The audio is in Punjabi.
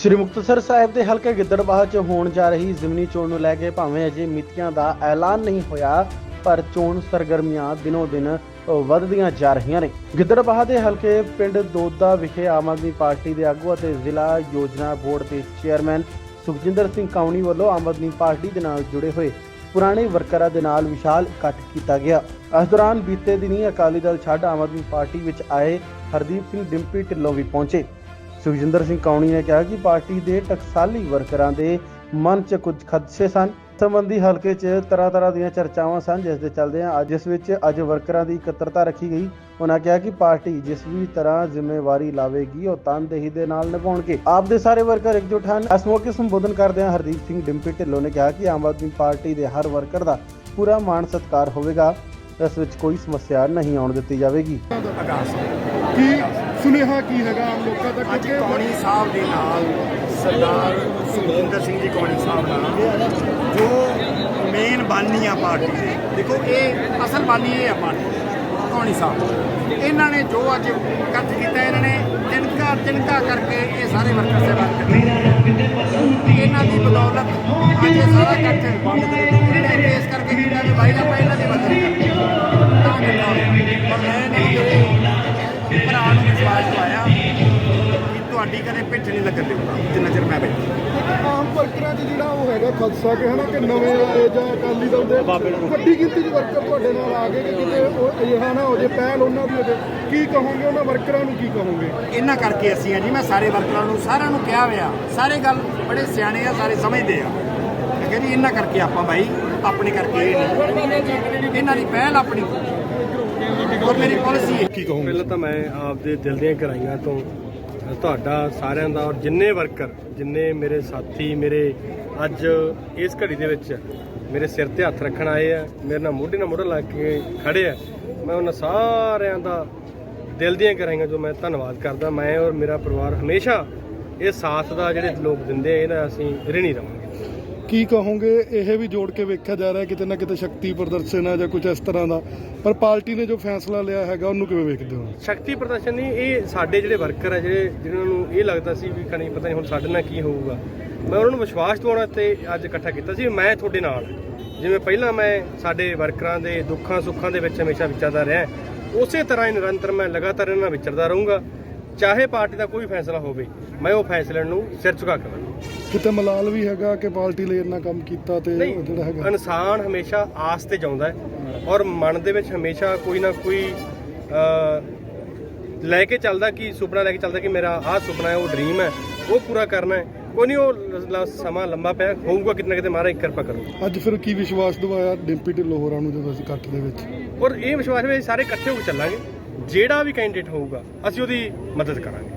ਸ਼੍ਰੀ ਮੁਕਤਸਰ ਸਾਹਿਬ ਦੇ ਹਲਕੇ ਗਿੱਦੜਬਾਹ 'ਚ ਹੋਣ ਜਾ ਰਹੀ ਜ਼ਿਮਨੀ ਚੋਣ ਨੂੰ ਲੈ ਕੇ ਭਾਵੇਂ ਅਜੇ ਮਿਤੀਆਂ ਦਾ ਐਲਾਨ ਨਹੀਂ ਹੋਇਆ, ਪਰ ਚੋਣ ਸਰਗਰਮੀਆਂ ਦਿਨੋ ਦਿਨ ਵੱਧਦੀਆਂ ਜਾ ਰਹੀਆਂ ਨੇ। ਗਿੱਦੜਬਾਹ ਦੇ ਹਲਕੇ ਪਿੰਡ ਦੋਦਾ ਵਿਖੇ ਆਮ ਆਦਮੀ ਪਾਰਟੀ ਦੇ ਆਗੂ ਅਤੇ ਜ਼ਿਲ੍ਹਾ ਯੋਜਨਾ ਬੋਰਡ ਦੇ ਚੇਅਰਮੈਨ ਸੁਖਜਿੰਦਰ ਸਿੰਘ ਕਾਉਣੀ ਵੱਲੋਂ ਆਮ ਆਦਮੀ ਪਾਰਟੀ ਦੇ ਨਾਲ ਜੁੜੇ ਹੋਏ ਪੁਰਾਣੇ ਵਰਕਰਾਂ ਦੇ ਨਾਲ ਵਿਸ਼ਾਲ ਇਕੱਠ ਕੀਤਾ ਗਿਆ। ਇਸ ਦੌਰਾਨ ਬੀਤੇ ਦਿਨੀ ਅਕਾਲੀ ਦਲ ਛੱਡ ਆਮ ਆਦਮੀ ਪਾਰਟੀ ਵਿੱਚ ਆਏ ਹਰਦੀਪ ਸਿੰਘ ਡਿੰਪੀ ਢਿੱਲੋਂ ਵੀ ਪਹੁੰਚੇ। ਸੁਖਜਿੰਦਰ ਸਿੰਘ ਕੌਣੀ ਨੇ ਕਿਹਾ ਕਿ ਪਾਰਟੀ ਦੇ ਟਕਸਾਲੀ ਵਰਕਰਾਂ ਦੇ ਮਨ 'ਚ ਕੁਝ ਖਦਸ਼ੇ ਸਨ। ਸੰਬੰਧੀ ਹਲਕੇ 'ਚ ਤਰ੍ਹਾਂ ਤਰ੍ਹਾਂ ਦੀਆਂ ਚਰਚਾਵਾਂ ਸਨ, ਜਿਸ ਦੇ ਚੱਲਦਿਆਂ ਅੱਜ ਇਸ ਵਿੱਚ ਅੱਜ ਵਰਕਰਾਂ ਦੀ ਇਕੱਤਰਤਾ ਰੱਖੀ ਗਈ। ਉਹਨਾਂ ਕਿਹਾ ਕਿ ਪਾਰਟੀ ਜਿਸ ਵੀ ਤਰ੍ਹਾਂ ਜ਼ਿੰਮੇਵਾਰੀ ਲਾਵੇਗੀ, ਉਹ ਤਨਦੇਹੀ ਦੇ ਨਾਲ ਨਿਭਾਉਣਗੇ। ਆਪ ਦੇ ਸਾਰੇ ਵਰਕਰ ਇਕਜੁੱਟ ਹਨ। ਇਸ ਮੌਕੇ ਸੰਬੋਧਨ ਕਰਦਿਆਂ ਹਰਦੀਪ ਸਿੰਘ ਡਿੰਪੀ ਢਿੱਲੋਂ ਨੇ ਕਿਹਾ ਕਿ ਆਮ ਆਦਮੀ ਪਾਰਟੀ ਦੇ ਹਰ ਵਰਕਰ ਦਾ ਪੂਰਾ ਮਾਣ ਸਤਿਕਾਰ ਹੋਵੇਗਾ। ਇਸ ਵਿੱਚ ਕੋਈ ਸਮੱਸਿਆ ਨਹੀਂ ਆਉਣ ਦਿੱਤੀ ਜਾਵੇਗੀ। ਕੀ ਸੁਨੇਹਾ ਕੀ ਹੈਗਾ ਆਮ ਲੋਕਾਂ ਤੱਕ ਅੱਜ ਕਿ ਕੌਣੀ ਸਾਹਿਬ ਦੇ ਨਾਲ ਸਰਦਾਰ ਸੁਖਿੰਦਰ ਸਿੰਘ ਜੀ ਕੌਣੀ ਸਾਹਿਬ ਨਾਲ ਜੋ ਮੇਨ ਬਾਨੀ ਆ ਪਾਰਟੀ ਦੇ। ਦੇਖੋ ਇਹ ਅਸਲ ਬਾਨੀ ਇਹ ਆ ਪਾਰਟੀ ਦੀ, ਕੌਣੀ ਸਾਹਿਬ। ਇਹਨਾਂ ਨੇ ਜੋ ਅੱਜ ਇਕੱਠ ਕੀਤਾ ਇਹਨਾਂ ਨੇ ਤਿਣਕਾ ਤਿਣਕਾ ਕਰਕੇ ਇਹ ਸਾਰੇ ਵਰਕਰ ਸੇਵਾ ਕਰਦੇ ਇਹਨਾਂ ਦੀ ਬਦੌਲਤ ਅੱਜ ਸਾਰਾ ਇਕੱਠ ਬੰਦ ਕਰ ਇਹਨਾਂ ਨੇ ਇਸ ਕਰਕੇ ਕਿ ਇਹਨਾਂ ਦੀ ਤੁਹਾਡੀ ਕਦੇ ਪਿੱਠ ਨਹੀਂ ਲੱਗਣ ਦੇਊਗਾ ਜਿੰਨਾ ਚਿਰ ਮੈਂ ਬੈਠਾ। ਆਮ ਵਰਕਰਾਂ 'ਚ ਜਿਹੜਾ ਉਹ ਹੈਗਾ ਖਦਸ਼ਾ ਕਿ ਹਨਾ ਕਿ ਨਵੇਂ ਆਏ ਜਾਂ ਅਕਾਲੀ ਦਲ ਦੇ ਵੱਡੀ ਗਿਣਤੀ 'ਚ ਵਰਕਰ ਤੁਹਾਡੇ ਨਾਲ ਆ ਗਏ ਕਿ ਕਿਤੇ ਉਹ ਅਜਿਹਾ ਨਾ ਹੋ ਜੇ ਪਹਿਲ ਉਹਨਾਂ ਦੀ ਹੋ ਜੇ ਕੀ ਕਹੋਗੇ ਉਹਨਾਂ ਵਰਕਰਾਂ ਨੂੰ ਕੀ ਕਹੋਗੇ? ਇਹਨਾਂ ਕਰਕੇ ਅਸੀਂ ਆ ਜੀ ਮੈਂ ਸਾਰੇ ਵਰਕਰਾਂ ਨੂੰ ਸਾਰਿਆਂ ਨੂੰ ਕਿਹਾ ਹੋਇਆ ਸਾਰੇ ਗੱਲ ਬੜੇ ਸਿਆਣੇ ਆ ਸਾਰੇ ਸਮਝਦੇ ਆ। ਕਿਹਾ ਜੀ ਇਹਨਾਂ ਕਰਕੇ ਆਪਾਂ ਭਾਈ ਆਪਣੇ ਕਰਕੇ ਇਹਨਾਂ ਦੀ ਪਹਿਲ ਆਪਣੀ ਔਰ ਮੇਰੀ ਪਾਲਿਸੀ ਹੈ ਕੀ ਕਹੋਗੇ? ਪਹਿਲਾਂ ਤਾਂ ਮੈਂ ਆਪਦੇ ਦਿਲ ਦੀਆਂ ਗਹਿਰਾਈਆਂ ਤੋਂ ਤੁਹਾਡਾ ਸਾਰਿਆਂ ਦਾ ਔਰ ਜਿੰਨੇ ਵਰਕਰ, ਜਿੰਨੇ ਮੇਰੇ ਸਾਥੀ, ਮੇਰੇ ਅੱਜ ਇਸ ਘੜੀ ਦੇ ਵਿੱਚ ਮੇਰੇ ਸਿਰ ਤੇ ਹੱਥ ਰੱਖਣ ਆਏ ਆ, ਮੇਰੇ ਨਾਲ ਮੋਢੇ ਨਾਲ ਮੋਢਾ ਲਾ ਕੇ ਖੜੇ ਆ। ਮੈਂ ਉਹਨਾਂ ਸਾਰਿਆਂ ਦਾ ਦਿਲ ਦੀਆਂ ਕਰਾਂਗਾ ਜੋ ਮੈਂ ਧੰਨਵਾਦ ਕਰਦਾ। ਮੈਂ ਔਰ ਮੇਰਾ ਪਰਿਵਾਰ ਹਮੇਸ਼ਾ ਇਹ ਸਾਥ ਦਾ ਜਿਹੜੇ ਲੋਕ ਦਿੰਦੇ ਆ ਇਹਦਾ ਅਸੀਂ ਰਿਣੀ ਰਵਾਂਗੇ। ਕੀ ਕਹੋਗੇ? ਇਹ ਵੀ ਜੋੜ ਕੇ ਵੇਖਿਆ ਜਾ ਰਿਹਾ ਕਿਤੇ ਨਾ ਕਿਤੇ ਸ਼ਕਤੀ ਪ੍ਰਦਰਸ਼ਨ ਹੈ ਜਾਂ ਕੁਝ ਇਸ ਤਰ੍ਹਾਂ ਦਾ। ਪਰ ਪਾਰਟੀ ਨੇ ਜੋ ਫੈਸਲਾ ਲਿਆ ਹੈਗਾ, ਉਹਨੂੰ ਕਿਵੇਂ ਵੇਖਦੇ ਹੋ? ਸ਼ਕਤੀ ਪ੍ਰਦਰਸ਼ਨ ਨਹੀਂ, ਇਹ ਸਾਡੇ ਜਿਹੜੇ ਵਰਕਰ ਆ, ਜਿਹੜੇ ਜਿਨ੍ਹਾਂ ਨੂੰ ਇਹ ਲੱਗਦਾ ਸੀ ਵੀ ਕਣੀ ਪਤਾ ਨਹੀਂ ਹੁਣ ਸਾਡੇ ਨਾਲ ਕੀ ਹੋਊਗਾ। ਮੈਂ ਉਹਨਾਂ ਨੂੰ ਵਿਸ਼ਵਾਸ ਦਿਵਾਉਣਾ ਤੇ ਅੱਜ ਇਕੱਠਾ ਕੀਤਾ ਸੀ, ਮੈਂ ਤੁਹਾਡੇ ਨਾਲ। ਜਿਵੇਂ ਪਹਿਲਾਂ ਮੈਂ ਸਾਡੇ ਵਰਕਰਾਂ ਦੇ ਦੁੱਖਾਂ ਸੁੱਖਾਂ ਦੇ ਵਿੱਚ ਹਮੇਸ਼ਾ ਵਿਚਰਦਾ ਰਿਹਾ, ਉਸੇ ਤਰ੍ਹਾਂ ਹੀ ਨਿਰੰਤਰ ਮੈਂ ਲਗਾਤਾਰ ਇਹਨਾਂ ਨਾਲ ਵਿਚਰਦਾ ਰਹੂੰਗਾ। ਚਾਹੇ ਪਾਰਟੀ ਦਾ ਕੋਈ ਫੈਸਲਾ ਹੋਵੇ ਮੈਂ ਉਹ ਫੈਸਲੇ ਨੂੰ ਸਿਰ ਝੁਕਾ ਕੇ ਕਰਾਂਗਾ ਅ ਮਲਾਲ ਵੀ ਹੈਗਾ ਕਿ ਪਾਰਟੀ ਲਈ ਇੰਨਾ ਕੰਮ ਕੀਤਾ ਤੇ ਨਹੀਂ ਜਿਹੜਾ ਹੈਗਾ? ਇਨਸਾਨ ਹਮੇਸ਼ਾ ਆਸ ਤੇ ਜਾਉਂਦਾ ਹੈ ਔਰ ਮਨ ਦੇ ਵਿੱਚ ਹਮੇਸ਼ਾ ਕੋਈ ਨਾ ਕੋਈ ਅ, ਲੈ ਕੇ ਚੱਲਦਾ ਕਿ ਸੁਪਨਾ ਲੈ ਕੇ ਚੱਲਦਾ ਕਿ ਮੇਰਾ ਆਹ ਸੁਪਨਾ ਹੈ ਉਹ ਡ੍ਰੀਮ ਹੈ ਉਹ ਪੂਰਾ ਕਰਨਾ ਹੈ। ਕੋਈ ਨਹੀਂ ਉਹ ਲ- ਲ- ਸਮਾਂ ਲੰਬਾ ਪਿਆ ਹੋਊਗਾ ਕਿਤੇ ਨਾ ਕਿਤੇ ਮਹਾਰਾਜ ਕਿਰਪਾ ਕਰੂ। ਅੱਜ ਫਿਰ ਕੀ ਵਿਸ਼ਵਾਸ ਦਿਵਾਇਆ ਡਿੰਪੀ ਢਿੱਲੋਂ ਹੋਰਾਂ ਨੂੰ ਜਦੋਂ ਅਸੀਂ ਇਕੱਠ ਦੇ ਵਿੱਚ? ਔਰ ਇਹ ਵਿਸ਼ਵਾਸ ਵੀ ਅਸੀਂ ਸਾਰੇ ਇਕੱਠੇ ਹੋ ਕੇ ਚੱਲਾਂਗੇ। ਜਿਹੜਾ ਵੀ ਕੈਂਡੀਡੇਟ ਹੋਊਗਾ ਅਸੀਂ ਉਹਦੀ ਮਦਦ ਕਰਾਂਗੇ।